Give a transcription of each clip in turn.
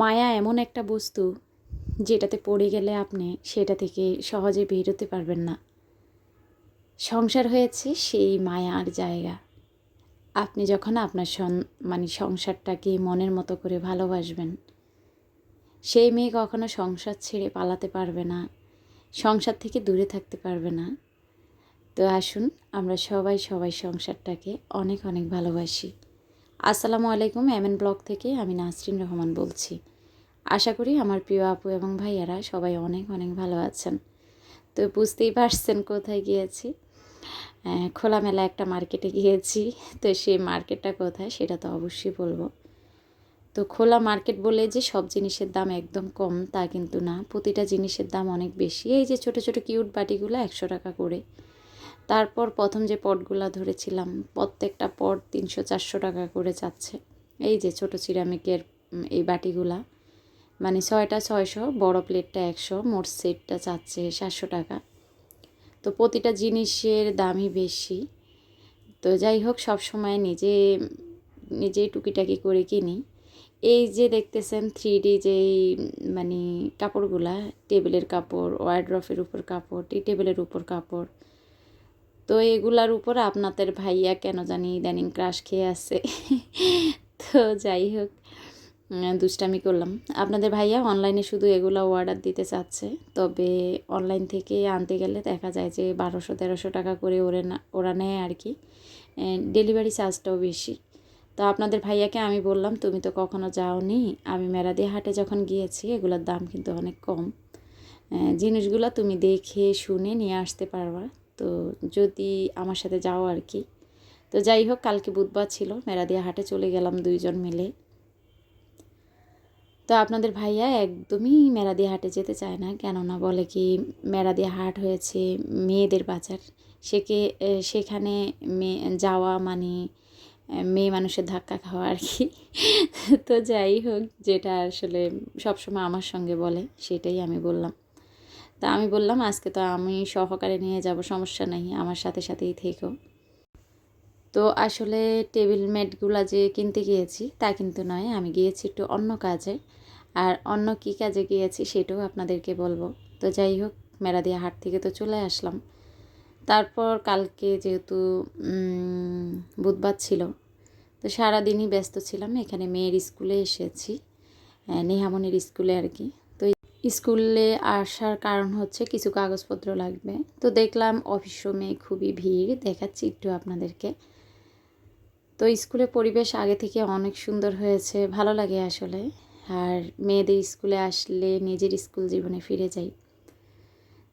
মায়া এমন একটা বস্তু যেটাতে পড়ে গেলে আপনি সেটা থেকে সহজে বেরোতে পারবেন না। সংসার হয়েছে সেই মায়ার জায়গা। আপনি যখন আপনার মানে সংসারটাকে মনের মতো করে ভালোবাসবেন, সেই মেয়ে কখনো সংসার ছেড়ে পালাতে পারবে না, সংসার থেকে দূরে থাকতে পারবে না। তো আসুন, আমরা সবাই সবাই সংসারটাকে অনেক অনেক ভালোবাসি। আসসালামু আলাইকুম, এমএন ব্লগ থেকে আমি নাসরিন রহমান বলছি। আশা করি আমার প্রিয় আপু এবং ভাইয়ারা সবাই অনেক অনেক ভালো আছেন। তো বুঝতেই পারছেন কোথায় গিয়েছি। খোলামেলা একটা মার্কেটে গিয়েছি। তো সেই মার্কেটটা কোথায় সেটা তো অবশ্যই বলব। তো খোলা মার্কেট বলে যে সব জিনিসের দাম একদম কম, তা কিন্তু না। প্রতিটা জিনিসের দাম অনেক বেশি। এই যে ছোট ছোট কিউট বাটিগুলো একশো টাকা করে। তারপর প্রথম যে পটগুলা ধরেছিলাম, প্রত্যেকটা পট তিনশো চারশো টাকা করে যাচ্ছে। এই যে ছোট সিরামিকের এই বাটিগুলা মানে ছয়টা ছয়শো, বড় প্লেটটা একশো, মোট সেটটা চাচ্ছে সাতশো টাকা। তো প্রতিটা জিনিসের দামই বেশি। তো যাই হোক, সব সময় নিজে, নিজেই টুকিটাকি করে কিনি। এই যে দেখতেছেন থ্রি ডি যেই মানে কাপড়গুলা, টেবিলের কাপড় ওয়ার্ড্রফের উপর কাপড় টি টেবিলের উপর কাপড় তো এগুলার উপর আপনাদের ভাইয়া কেন জানি ইদানিং ক্রাশ খেয়ে আছে। তো যাই হোক দুষ্টামি করলাম। আপনাদের ভাইয়া অনলাইনে শুধু এগুলো অর্ডার দিতে চাচ্ছে, তবে অনলাইন থেকে আনতে গেলে দেখা যায় যে বারোশো, তেরোশো টাকা করে ওরে না, ওরা নেয় আর কি। ডেলিভারি চার্জটাও বেশি। তো আপনাদের ভাইয়াকে আমি বললাম, তুমি তো কখনো যাওনি। আমি মেরাদিয়া হাটে যখন গিয়েছি, এগুলোর দাম কিন্তু অনেক কম। জিনিসগুলো তুমি দেখে, শুনে নিয়ে আসতে পারবা। তো যদি আমার সাথে যাও আর কি। তো যাই হোক, কালকে বুধবার ছিল, মেরাদিয়া হাটে চলে গেলাম দুইজন মিলে। তো আপনাদের ভাইয়া একদমই মেরাদিয়া হাটে যেতে চায় না, কেননা বলে কি মেরাদিয়া হাট হয়েছে মেয়েদের বাজার। সেকে সেখানে মেয়ে যাওয়া মানে মেয়ে মানুষের ধাক্কা খাওয়া আর কি। তো যাই হোক, যেটা আসলে সবসময় আমার সঙ্গে বলে, সেটাই আমি বললাম। তা আমি বললাম, আজকে তো আমি সহকারে নিয়ে যাব, সমস্যা নেই, আমার সাথে সাথেই থেকো। তো আসলে টেবিল ম্যাটগুলো যে কিনতে গিয়েছি, তা কিন্তু নয়, আমি গিয়েছি একটু অন্য কাজে। আর অন্য কী কাজে গিয়েছি সেটাও আপনাদেরকে বলব। তো যাই হোক মেরাদিয়া হাট থেকে তো চলে আসলাম। তারপর কালকে যেহেতু বুধবার ছিল, তো সারাদিনই ব্যস্ত ছিলাম, এখানে মেয়ের স্কুলে এসেছি নেহামনির স্কুলে আর কি। স্কুলে আসার কারণ হচ্ছে কিছু কাগজপত্র লাগবে। তো দেখলাম অফিস রুমে খুবই ভিড়, দেখাচ্ছি একটু আপনাদেরকে। তো স্কুলে পরিবেশ আগে থেকে অনেক সুন্দর হয়েছে, ভালো লাগে আসলে। আর মেয়েদের স্কুলে আসলে নিজের স্কুল জীবনে ফিরে যাই।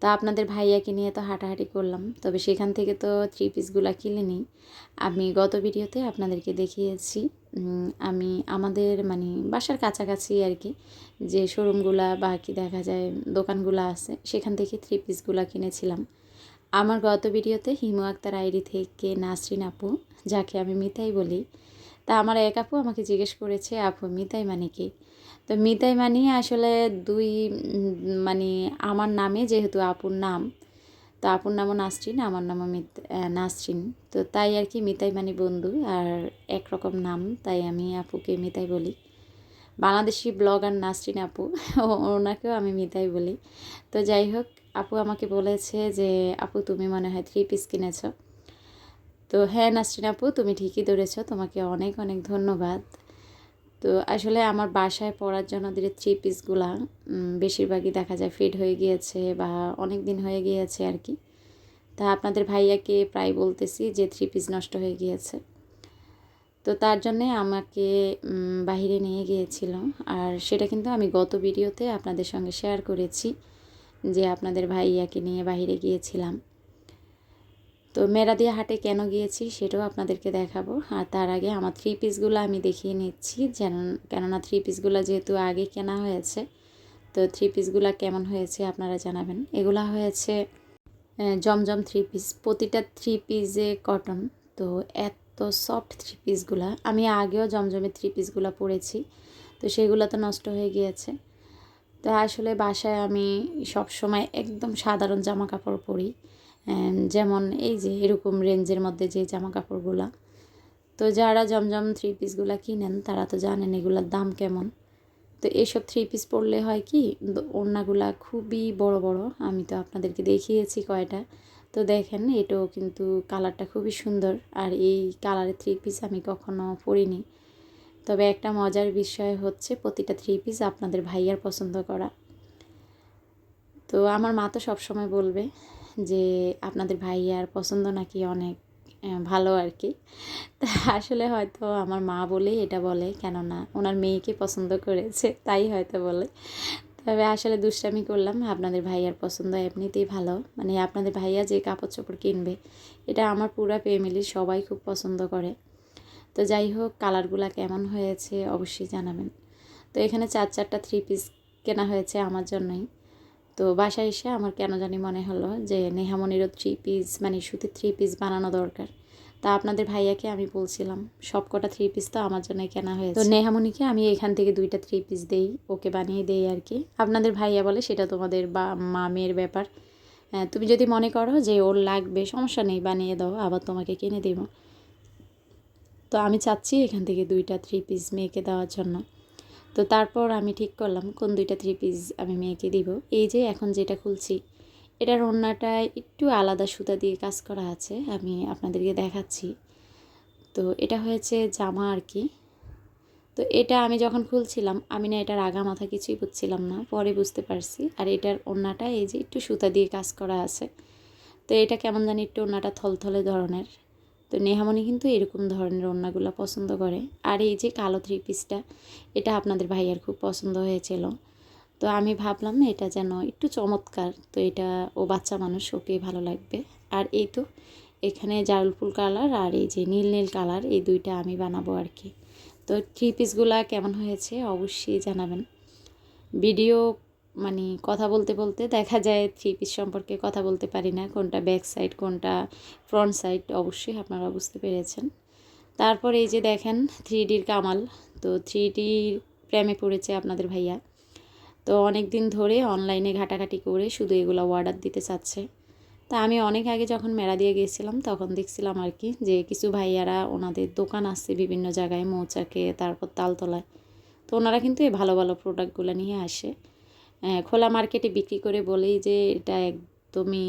তা আপনাদের ভাইয়াকে নিয়ে তো হাঁটাহাঁটি করলাম। তবে সেখান থেকে তো থ্রি পিসগুলো কিনে নিই। আমি গত ভিডিওতে আপনাদেরকে দেখিয়েছি। আমি আমাদের মানে বাসার কাছাকাছি আর কি যে শোরুমগুলা বা কি দেখা যায় দোকানগুলো আছে, সেখান থেকে থ্রি পিসগুলো কিনেছিলাম। আমার গত ভিডিওতে হিমু আক্তার আইডি থেকে নাসরিন আপু, যাকে আমি মিতাই বলি, তা আমার এক আপু আমাকে জিজ্ঞেস করেছে, আপু, মিতাই মানে কি? তো মিতাই মানে আসলে দুই মানে আমার নামে যেহেতু আপুর নাম, তো আপুর নামও নাসরিন, আমার নামও মিত নাসরিন। তো তাই আর কি মিতাই মানে বন্ধু, আর একরকম নাম, তাই আমি আপুকে মিতাই বলি। বাংলাদেশি ব্লগার নাসরিন আপু ওনাকেও আমি মিতাই বলি। তো যাই হোক, আপু আমাকে বলেছে যে, আপু, তুমি মনে হয় থ্রি পিস কিনেছো। তো হ্যাঁ নাসরিন আপু, তুমি ঠিকই ধরেছ, তোমাকে অনেক অনেক ধন্যবাদ। তো আসলে আমার বাসায় পরার জন্য যে থ্রি পিসগুলা বেশিরভাগই দেখা যায় ফেড হয়ে গিয়েছে বা অনেক দিন হয়ে গিয়েছে আর কি। তা আপনাদের ভাইয়াকে প্রায় বলতেছি যে থ্রি পিস নষ্ট হয়ে গিয়েছে। তো তার জন্যে আমাকে বাহিরে নিয়ে গিয়েছিল। আর সেটা কিন্তু আমি গত ভিডিওতে আপনাদের সঙ্গে শেয়ার করেছি যে আপনাদের ভাইয়াকে নিয়ে বাইরে গিয়েছিলাম। তো মেরাদিয়া হাটে কেন গিয়েছি সেটাও আপনাদেরকে দেখাবো। আর তার আগে আমার থ্রি পিসগুলো আমি দেখিয়ে নিচ্ছি। যেন, কেননা থ্রি পিসগুলো যেহেতু আগে কেনা হয়েছে, তো থ্রি পিসগুলো কেমন হয়েছে আপনারা জানাবেন। এগুলা হয়েছে জমজম থ্রি পিস প্রতিটা থ্রি পিসে কটন তো এত সফট থ্রি পিসগুলা আমি আগেও জমজমের থ্রি পিসগুলো পরেছি, তো সেগুলো তো নষ্ট হয়ে গিয়েছে। তো আসলে বাসায় আমি সব সময় একদম সাধারণ জামা কাপড় পরি। যেমন এই যে এরকম রেঞ্জের মধ্যে যে জামা কাপড়গুলা তো যারা জমজম থ্রি পিসগুলো কিনেন, তারা তো জানেন এগুলোর দাম কেমন। তো এইসব থ্রি পিস পরলে হয় কি ওড়নাগুলা খুবই বড় বড়। আমি তো আপনাদেরকে দেখিয়েছি কয়টা। তো দেখেন, এটাও কিন্তু কালারটা খুবই সুন্দর। আর এই কালারের থ্রি পিস আমি কখনো পরিনি। তবে একটা মজার বিষয় হচ্ছে, প্রতিটা থ্রি পিস আপনাদের ভাইয়ার পছন্দ করা। তো আমার মা তো সবসময় বলবে যে আপনাদের ভাইয়ার পছন্দ নাকি অনেক ভালো আর কি তা আসলে হয়তো আমার মা বলেই এটা বলে, কেননা ওনার মেয়েকে পছন্দ করেছে, তাই হয়তো বলে। তবে আসলে দুষ্টামি করলাম, আপনাদের ভাইয়ার পছন্দ এমনিতেই ভালো। মানে আপনাদের ভাইয়া যে কাপড় চোপড় কিনবে, এটা আমার পুরা ফ্যামিলির সবাই খুব পছন্দ করে। তো যাই হোক, কালারগুলো কেমন হয়েছে অবশ্যই জানাবেন। তো এখানে চার চারটা থ্রি পিস কেনা হয়েছে আমার জন্যই। তো বাসায় এসে আমার কেন জানি মনে হলো যে নেহামনিরও থ্রি পিস মানে সুতির থ্রি পিস বানানো দরকার। তা আপনাদের ভাইয়াকে আমি বলছিলাম সব কটা থ্রি পিস তো আমার জন্যই কেনা হয়েছে। তো নেহামনিকে আমি এখান থেকে দুইটা থ্রি পিস দেই, ওকে বানিয়ে দেই আর কি। আপনাদের ভাইয়া বলে সেটা তোমাদের বা মা মেয়ের ব্যাপার। তুমি যদি মনে করো যে ওর লাগবে, সমস্যা নেই, বানিয়ে দাও, আবার তোমাকে কিনে দেবো। তো আমি চাচ্ছি এখান থেকে দুইটা থ্রি পিস মেয়েকে দেওয়ার জন্য। তো তারপর আমি ঠিক করলাম, কোন দুইটা থ্রি পিস আমি মেয়েকে দিব। এই যে এখন যেটা খুলছি এটার ওড়নাটায় একটু আলাদা সুতা দিয়ে কাজ করা আছে, আমি আপনাদেরকে দেখাচ্ছি। তো এটা হয়েছে জামা আর কি। তো এটা আমি যখন খুলছিলাম, আমি না এটার আগা মাথা কিছুই বুঝছিলাম না, পরে বুঝতে পারছি। আর এটার ওড়নাটা এই যে একটু সুতা দিয়ে কাজ করা আছে। তো এটা কেমন জানি একটু ওড়নাটা থলথলে ধরনের। তো নেহামণি কিন্তু এরকম ধরনের ওড়নাগুলো পছন্দ করে। আর এই যে কালো থ্রি পিসটা এটা আপনাদের ভাইয়ার খুব পছন্দ হয়েছিল। তো আমি ভাবলাম এটা যেন একটু চমৎকার, তো এটা ও বাচ্চা মানুষ ওকে ভালো লাগবে। আর এই তো এখানে জারুল ফুল কালার আর এই যে নীল নীল কালার এই দুইটা আমি বানাবো আর কি। তো থ্রি পিসগুলা কেমন হয়েছে অবশ্যই জানাবেন। ভিডিও মানে কথা বলতে বলতে দেখা যায় থ্রি পিস সম্পর্কে কথা বলতে পারি না। কোনটা ব্যাক সাইড কোনটা ফ্রন্ট সাইড অবশ্যই আপনারা বুঝতে পেরেছেন। তারপর এই যে দেখেন থ্রি ডির কামাল। তো থ্রি ডির প্রেমে পড়েছে আপনাদের ভাইয়া। তো অনেক দিন ধরে অনলাইনে ঘাটাঘাটি করে শুধু এগুলো অর্ডার দিতে চাচ্ছে। তা আমি অনেক আগে যখন মেলা দিয়ে গিয়েছিলাম তখন দেখছিলাম আর কি যে কিছু ভাইয়ারা ওনাদের দোকান আছে বিভিন্ন জায়গায়, মৌচাকে, তারপর তালতলায়। তো ওনারা কিন্তু এই ভালো ভালো প্রোডাক্টগুলো নিয়ে আসে। খোলা মার্কেটে বিক্রি করে বলেই যে এটা একদমই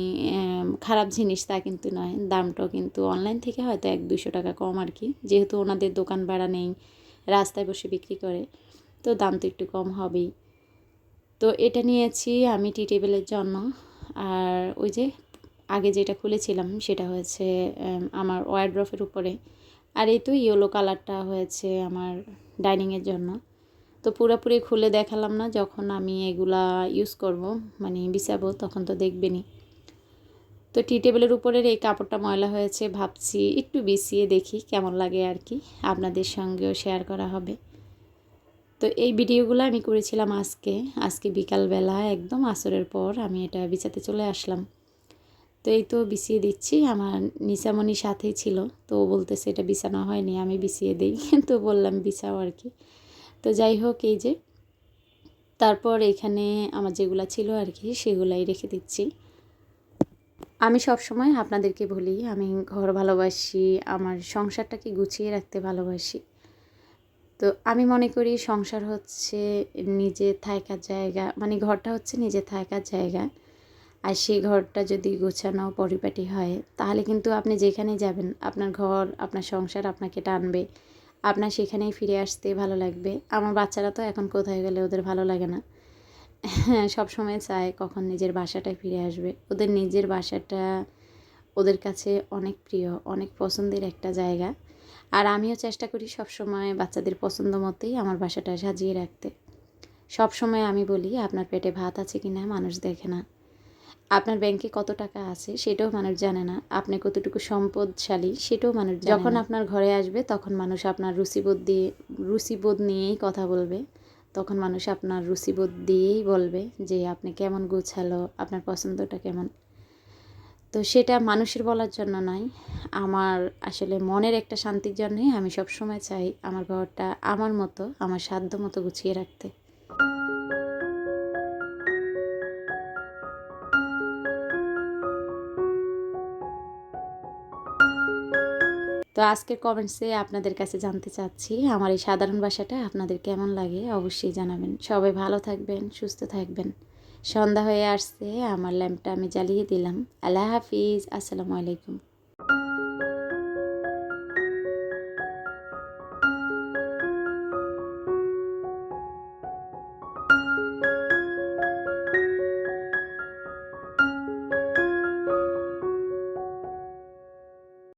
খারাপ জিনিস তা কিন্তু নয়। দামটাও কিন্তু অনলাইন থেকে হয়তো এক দুশো টাকা কম আর কি। যেহেতু ওনাদের দোকান ভাড়া নেই, রাস্তায় বসে বিক্রি করে, তো দাম তো একটু কম হবেই। তো এটা নিয়েছি আমি টি টেবিলের জন্য। আর ওই যে আগে যেটা খুলেছিলাম সেটা হয়েছে আমার ওয়ার্ড্রফের উপরে। আর এই তো ইয়েলো কালারটা হয়েছে আমার ডাইনিংয়ের জন্য। তো পুরোপুরি খুলে দেখালাম না, যখন আমি এগুলা ইউজ করব মানে বিছাবো, তখন তো দেখবেনই। তো টি টেবিলের উপরের এই কাপড়টা ময়লা হয়েছে, ভাবছি একটু বিছিয়ে দেখি কেমন লাগে আর কি, আপনাদের সঙ্গেও শেয়ার করা হবে। তো এই ভিডিওগুলো আমি করেছিলাম আজকে আজকে বিকালবেলা, একদম আসরের পর আমি এটা বিছাতে চলে আসলাম। তো এই তো বিছিয়ে দিচ্ছি, আমার নিশামণি সাথেই ছিল, তো বলতেছে এটা বিছানো হয়নি, আমি বিছিয়ে দিই, তো বললাম বিছাও আর কি। তো যাই হোক, এই যে। তারপর এখানে আমার যেগুলো ছিল আর কি, সেগুলাই রেখে দিচ্ছি। আমি সব সময় আপনাদেরকে বলি, আমি ঘর ভালোবাসি, আমার সংসারটাকে গুছিয়ে রাখতে ভালোবাসি। তো আমি মনে করি সংসার হচ্ছে নিজে থাকার জায়গা মানে ঘরটা হচ্ছে নিজে থাকার জায়গা। আর সেই ঘরটা যদি গোছানো পরিপাটি হয়, তাহলে কিন্তু আপনি যেখানে যাবেন, আপনার ঘর, আপনার সংসার আপনাকে টানবে। আপনার সেখানেই ফিরে আসতে ভালো লাগবে। আমার বাচ্চারা তো এখন কোথায় গেলে ওদের ভালো লাগে না। হ্যাঁ সবসময় চায় কখন নিজের বাসাটায় ফিরে আসবে। ওদের নিজের বাসাটা ওদের কাছে অনেক প্রিয়, অনেক পছন্দের একটা জায়গা। আর আমিও চেষ্টা করি সবসময় বাচ্চাদের পছন্দ মতোই আমার বাসাটা সাজিয়ে রাখতে। সব সময় আমি বলি, আপনার পেটে ভাত আছে কি না মানুষ দেখে না। আপনার ব্যাংকে কত টাকা আছে সেটাও মানুষ জানে না। আপনি কতটুকু সম্পদশালী সেটাও মানুষ যখন আপনার ঘরে আসবে তখন মানুষ আপনার রুচিবোধ দিয়ে রুচিবোধ নিয়েই কথা বলবে। তখন মানুষ আপনার রুচিবোধ দিয়েই বলবে যে আপনি কেমন গোছালো আপনার পছন্দটা কেমন? তো সেটা মানুষের বলার জন্য নয়। আমার আসলে মনের একটা শান্তির জন্যই আমি সব সময় চাই আমার ঘরটা আমার মতো আমার সাধ্য মতো গুছিয়ে রাখতে। তো আজকের কমেন্টসে আপনাদের কাছে জানতে চাচ্ছি, আমার এই সাধারণ ভাষাটা আপনাদের কেমন লাগে অবশ্যই জানাবেন। সবাই ভালো থাকবেন, সুস্থ থাকবেন। সন্ধ্যা হয়ে আসছে, আমার ল্যাম্পটা আমি জ্বালিয়ে দিলাম। আল্লাহ হাফিজ, আসসালামু আলাইকুম।